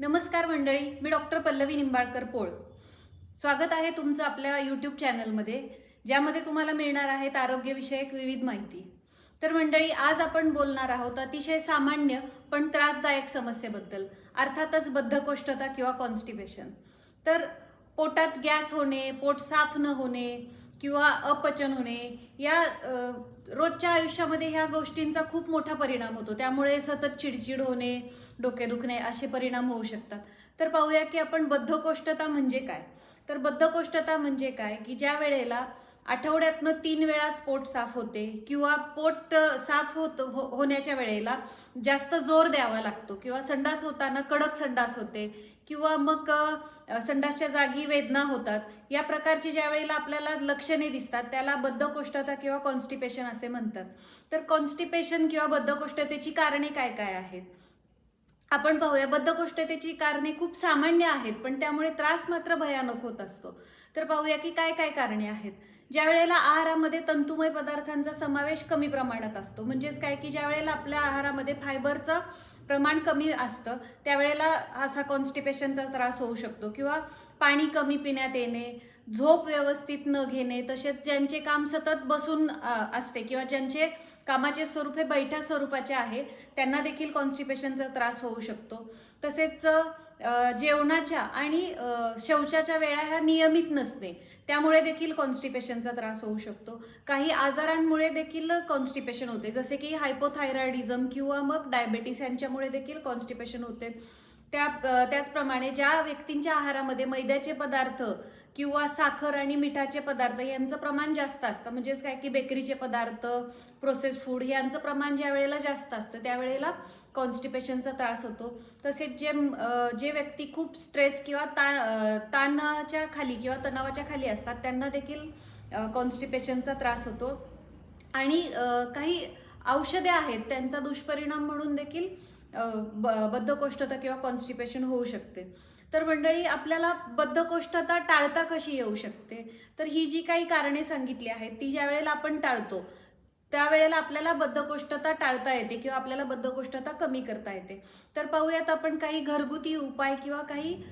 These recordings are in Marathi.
नमस्कार मंडळी मी डॉक्टर पल्लवी निंबाळकर पोळ. स्वागत आहे तुमचं आपल्या यूट्यूब चॅनलमध्ये ज्यामध्ये तुम्हाला मिळणार आहेत आरोग्यविषयक विविध माहिती. तर मंडळी आज आपण बोलणार आहोत अतिशय सामान्य पण त्रासदायक समस्येबद्दल अर्थातच बद्धकोष्ठता किंवा कॉन्स्टिपेशन तर पोटात गॅस होणे पोट साफ न होणे किंवा अपचन होणे या रोजच्या आयुष्यामध्ये ह्या गोष्टींचा खूप मोठा परिणाम होतो. त्यामुळे सतत चिडचिड होणे डोके दुखणे असे परिणाम होऊ शकतात. तर पाहूया की आपण बद्धकोष्ठता म्हणजे काय? तर बद्धकोष्ठता म्हणजे काय? की ज्या वेळेला आठवड्यातनं तीन वेळाच पोट साफ होते किंवा पोट साफ होत हो होण्याच्या वेळेला जास्त जोर द्यावा लागतो किंवा संडास होताना कडक संडास होते किंवा मग संडासच्या जागी वेदना होतात. या प्रकारची ज्या वेळेला आपल्याला लक्षणे दिसतात त्याला बद्धकोष्ठता किंवा कॉन्स्टिपेशन असे म्हणतात. तर कॉन्स्टिपेशन किंवा बद्धकोष्ठतेची कारणे काय काय आहेत? आपण पाहूया बद्धकोष्ठतेची कारणे खूप सामान्य आहेत पण त्यामुळे त्रास मात्र भयानक होत असतो. तर पाहूया की काय काय कारणे आहेत? ज्या वेळेला आहारामध्ये तंतुमय पदार्थांचा समावेश कमी प्रमाणात असतो. म्हणजेच काय की ज्या वेळेला आपल्या आहारामध्ये फायबरचं प्रमाण कमी असतं त्यावेळेला असा कॉन्स्टिपेशनचा त्रास होऊ शकतो. किंवा पाणी कमी पिण्यात येणे झोप व्यवस्थित न घेणे तसेच ज्यांचे काम सतत बसून असते किंवा ज्यांचे कामाचे स्वरूप हे बैठ्या स्वरूपाचे आहे त्यांना देखील कॉन्स्टिपेशनचा त्रास होऊ शकतो. तसेच जेवणाच्या आणि शौचाच्या वेळा ह्या नियमित नसते. त्यामुळे देखील कॉन्स्टिपेशनचा त्रास होऊ शकतो. काही आजारांमुळे देखील कॉन्स्टिपेशन होते. जसे की हायपोथायरॉइडिझम किंवा मग डायबेटीस यांच्यामुळे देखील कॉन्स्टिपेशन होते. त्या त्याचप्रमाणे ज्या व्यक्तींच्या आहारामध्ये मैद्याचे पदार्थ किंवा साखर आणि मिठाचे पदार्थ यांचं प्रमाण जास्त असतं. म्हणजेच काय की बेकरीचे पदार्थ प्रोसेस फूड यांचं प्रमाण ज्या वेळेला जास्त असतं त्यावेळेला कॉन्स्टिपेशनचा त्रास होतो. तसेच जे जे व्यक्ती खूप स्ट्रेस किंवा ता ताणाच्या खाली किंवा तणावाच्या खाली असतात त्यांना देखील कॉन्स्टिपेशनचा त्रास होतो. आणि काही औषधे आहेत त्यांचा दुष्परिणाम म्हणून देखील ब- बद्धकोष्ठता किंवा कॉन्स्टिपेशन होऊ शकते. तर मंडळी आपल्याला बद्धकोष्ठता टाळता कशी येऊ शकते? तर ही जी काही कारणे सांगितली आहेत ती ज्या वेळेला आपण टाळतो त्यावेळेला आपल्याला बद्धकोष्ठता टाळता येते किंवा आपल्याला बद्धकोष्ठता कमी करता येते. तर पाहूयात आपण काही घरगुती उपाय किंवा काही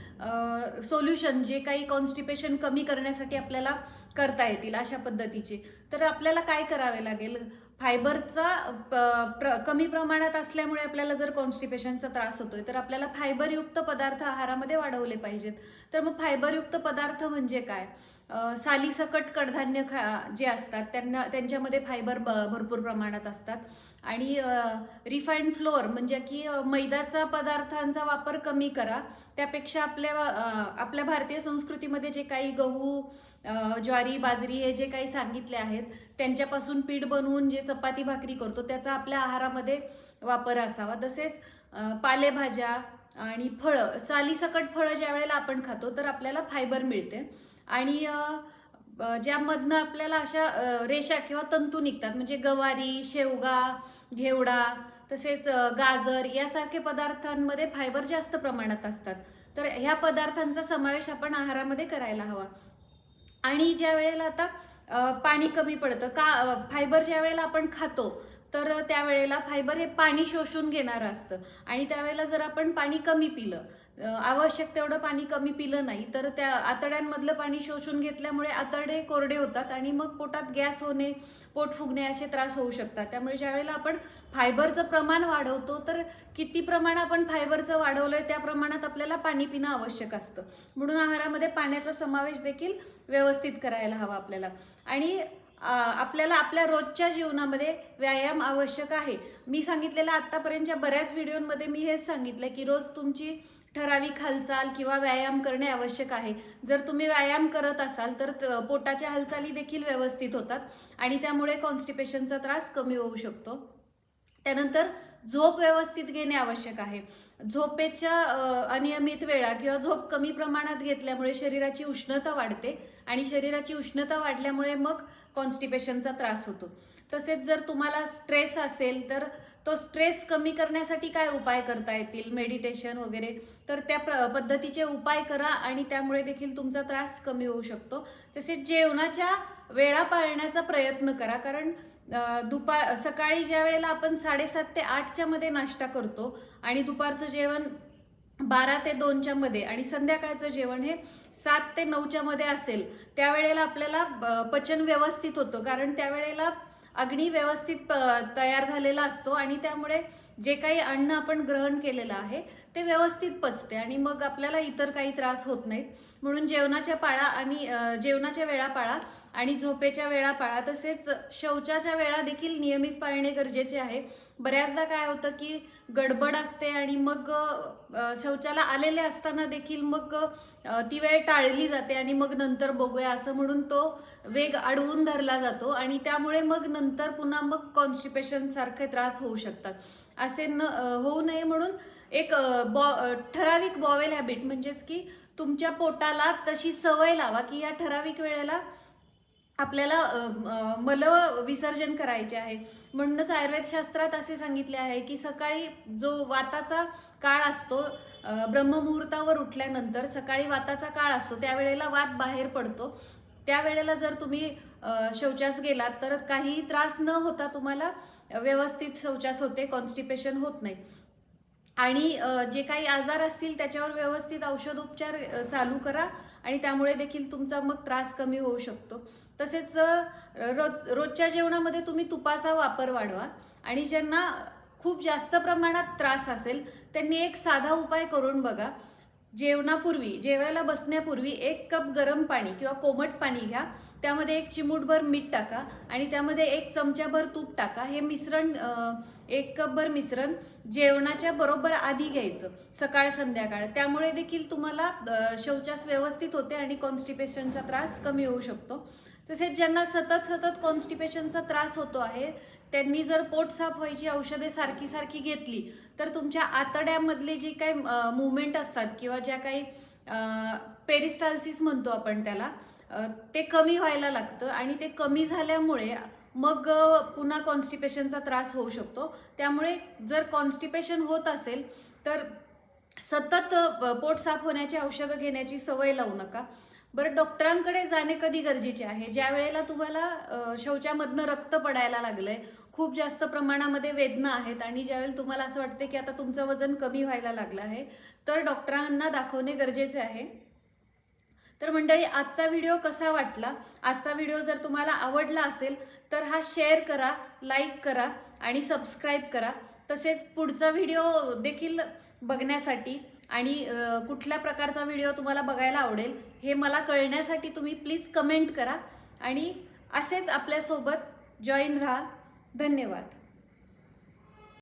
सोल्युशन जे काही कॉन्स्टिपेशन कमी करण्यासाठी आपल्याला करता येतील अशा पद्धतीचे. तर आपल्याला काय करावे लागेल? फायबरचा प- प्र कमी प्रमाणात असल्यामुळे आपल्याला जर कॉन्स्टिपेशनचा त्रास होतोय तर आपल्याला फायबरयुक्त पदार्थ आहारामध्ये वाढवले पाहिजेत. तर मग फायबरयुक्त पदार्थ म्हणजे काय? सालीसकट कडधान्य खा जे असतात त्यांना त्यांच्यामध्ये फायबर ब भरपूर प्रमाणात असतात. आणि रिफाईंड फ्लोअर म्हणजे की मैदाचा पदार्थांचा वापर कमी करा. त्यापेक्षा आपल्या आपल्या भारतीय संस्कृतीमध्ये जे काही गहू ज्वारी बाजरी हे जे काही सांगितले आहेत त्यांच्यापासून पीठ बनवून जे चपाती भाकरी करतो त्याचा आपल्या आहारामध्ये वापर असावा. तसेच पालेभाज्या आणि फळं सालीसकट फळं ज्या वेळेला आपण खातो तर आपल्याला फायबर मिळते. आणि ज्यामधनं आपल्याला अशा रेषा किंवा तंतू निघतात. म्हणजे गवारी शेवगा घेवडा तसेच गाजर यासारखे पदार्थांमध्ये फायबर जास्त प्रमाणात असतात. तर ह्या पदार्थांचा समावेश आपण आहारामध्ये करायला हवा. आणि ज्या वेळेला आता पाणी कमी पडतं का फायबर ज्या वेळेला आपण खातो तर त्यावेळेला फायबर हे पाणी शोषून घेणारं असतं. आणि त्यावेळेला जर आपण पाणी कमी पिलं आवश्यक तेवढं पाणी कमी पिलं नाही तर त्या आतड्यांमधलं पाणी शोषून घेतल्यामुळे आतडे कोरडे होतात आणि मग पोटात गॅस होणे पोट फुगणे असे त्रास होऊ शकतात. त्यामुळे ज्यावेळेला आपण फायबरचं प्रमाण वाढवतो तर किती प्रमाण आपण फायबरचं वाढवलं आहे त्या प्रमाणात आपल्याला पाणी पिणं आवश्यक असतं. म्हणून आहारामध्ये पाण्याचा समावेश देखील व्यवस्थित करायला हवा आपल्याला. आणि आपल्याला आपल्या रोजच्या जीवनामध्ये व्यायाम आवश्यक आहे. मी सांगितलेलं आत्तापर्यंतच्या बऱ्याच व्हिडिओमध्ये मी हेच सांगितलं की रोज तुमची ठराविक हालचाल किंवा व्यायाम करणे आवश्यक आहे. जर तुम्ही व्यायाम करत असाल तर त- पोटाच्या हालचाली देखील व्यवस्थित होतात आणि त्यामुळे कॉन्स्टिपेशनचा त्रास कमी होऊ शकतो. त्यानंतर झोप व्यवस्थित घेणे आवश्यक आहे. झोपेच्या अनियमित वेळा किंवा झोप कमी प्रमाणात घेतल्यामुळे शरीराची उष्णता वाढते आणि शरीराची उष्णता वाढल्यामुळे मग कॉन्स्टिपेशनचा त्रास होतो. तसेच जर तुम्हाला स्ट्रेस असेल तर तो स्ट्रेस कमी करण्यासाठी काय उपाय करता येतील? मेडिटेशन वगैरे. तर त्या प्र पद्धतीचे उपाय करा आणि त्यामुळे देखील तुमचा त्रास कमी होऊ शकतो. तसेच जेवणाच्या वेळा पाळण्याचा प्रयत्न करा. कारण दुपार सकाळी ज्या वेळेला आपण साडेसात ते आठच्या मध्ये नाश्ता करतो आणि दुपारचं जेवण बारा ते दोनच्या मध्ये आणि संध्याकाळचं जेवण हे सात ते नऊच्या मध्ये असेल त्यावेळेला आपल्याला पचन व्यवस्थित होतं. कारण त्यावेळेला अग्नी व्यवस्थित प- तयार झालेला असतो आणि त्यामुळे जे काही अन्न आपण ग्रहण केलेलं आहे ते व्यवस्थित पचते आणि मग आपल्याला इतर काही त्रास होत नाहीत. म्हणून जेवणाच्या पाळा आणि जेवणाच्या वेळा पाळा आणि झोपेच्या वेळा पाळा तसेच शौचाच्या वेळा देखील नियमित पाळणे गरजेचे आहे. बऱ्याचदा काय होतं की गडबड असते आणि मग शौचाला आलेले असताना देखील मग ती वेळ टाळली जाते आणि मग नंतर बघूया असं म्हणून तो वेग अडवून धरला जातो आणि त्यामुळे मग नंतर पुन्हा मग कॉन्स्टिपेशन सारखे त्रास होऊ शकतात. असे न होऊ नये म्हणून एक बॉ ठराविक बॉवेल हॅबिट म्हणजेच की तुमच्या पोटाला तशी सवय लावा की या ठराविक वेळेला आपल्याला मल विसर्जन करायचे आहे. म्हणूनच आयुर्वेदशास्त्रात असे सांगितले आहे की सकाळी जो वाताचा काळ असतो ब्रह्ममुहूर्तावर उठल्यानंतर सकाळी वाताचा काळ असतो त्यावेळेला वात बाहेर पडतो. त्यावेळेला जर तुम्ही शौचास गेलात तर काही त्रास न होता तुम्हाला व्यवस्थित शौचास होते कॉन्स्टिपेशन होत नाही. आणि जे काही आजार असतील त्याच्यावर व्यवस्थित औषधोपचार चालू करा आणि त्यामुळे देखील तुमचा मग त्रास कमी होऊ शकतो. तसेच रोज रोजच्या जेवणामध्ये तुम्ही तुपाचा वापर वाढवा आणि ज्यांना खूप जास्त प्रमाणात त्रास असेल त्यांनी एक साधा उपाय करून बघा. जेवणापूर्वी जेवायला बसण्यापूर्वी एक कप गरम पाणी किंवा कोमट पाणी घ्या. त्यामध्ये एक चिमूटभर मीठ टाका आणि त्यामध्ये एक चमच्याभर तूप टाका. हे मिश्रण एक कपभर मिश्रण जेवणाच्या बरोबर आधी घ्यायचं सकाळ संध्याकाळ. त्यामुळे देखील तुम्हाला शौचास व्यवस्थित होते आणि कॉन्स्टिपेशनचा त्रास कमी होऊ शकतो. तसेच ज्यांना सतत सतत कॉन्स्टिपेशनचा त्रास होतो आहे त्यांनी जर पोट साफ व्हायची औषधे सारखी सारखी घेतली तर तुमच्या आतड्यामधले जे काही मुवमेंट असतात किंवा ज्या काही पेरिस्टाल्सिस म्हणतो आपण त्याला ते कमी व्हायला लागतं आणि ते कमी झाल्यामुळे मग पुन्हा कॉन्स्टिपेशनचा त्रास होऊ शकतो. त्यामुळे जर कॉन्स्टिपेशन होत असेल तर सतत पोट साफ होण्याची औषधं घेण्याची सवय लावू नका. बरं डॉक्टरांकडे जाणे कधी गरजेचे आहे? ज्या वेळेला तुम्हाला शौचामधनं रक्त पडायला लागलंय खूप जास्त प्रमाणामध्ये वेदना आहेत आणि ज्यावेळेला तुम्हाला असं वाटते की आता तुमचं वजन कमी व्हायला लागलं आहे तर डॉक्टरांना दाखवणे गरजेचे आहे. तर मंडळी आजचा व्हिडिओ कसा वाटला? आजचा व्हिडिओ जर तुम्हाला आवडला असेल तर हा शेअर करा लाईक करा आणि सबस्क्राईब करा. तसेच पुढचा व्हिडिओ देखील बघण्यासाठी आणि कुठल्या प्रकारचा व्हिडिओ तुम्हाला बघायला आवडेल हे मला कळण्यासाठी तुम्ही प्लीज कमेंट करा. आणि असेच आपल्यासोबत जॉईन राहा. धन्यवाद.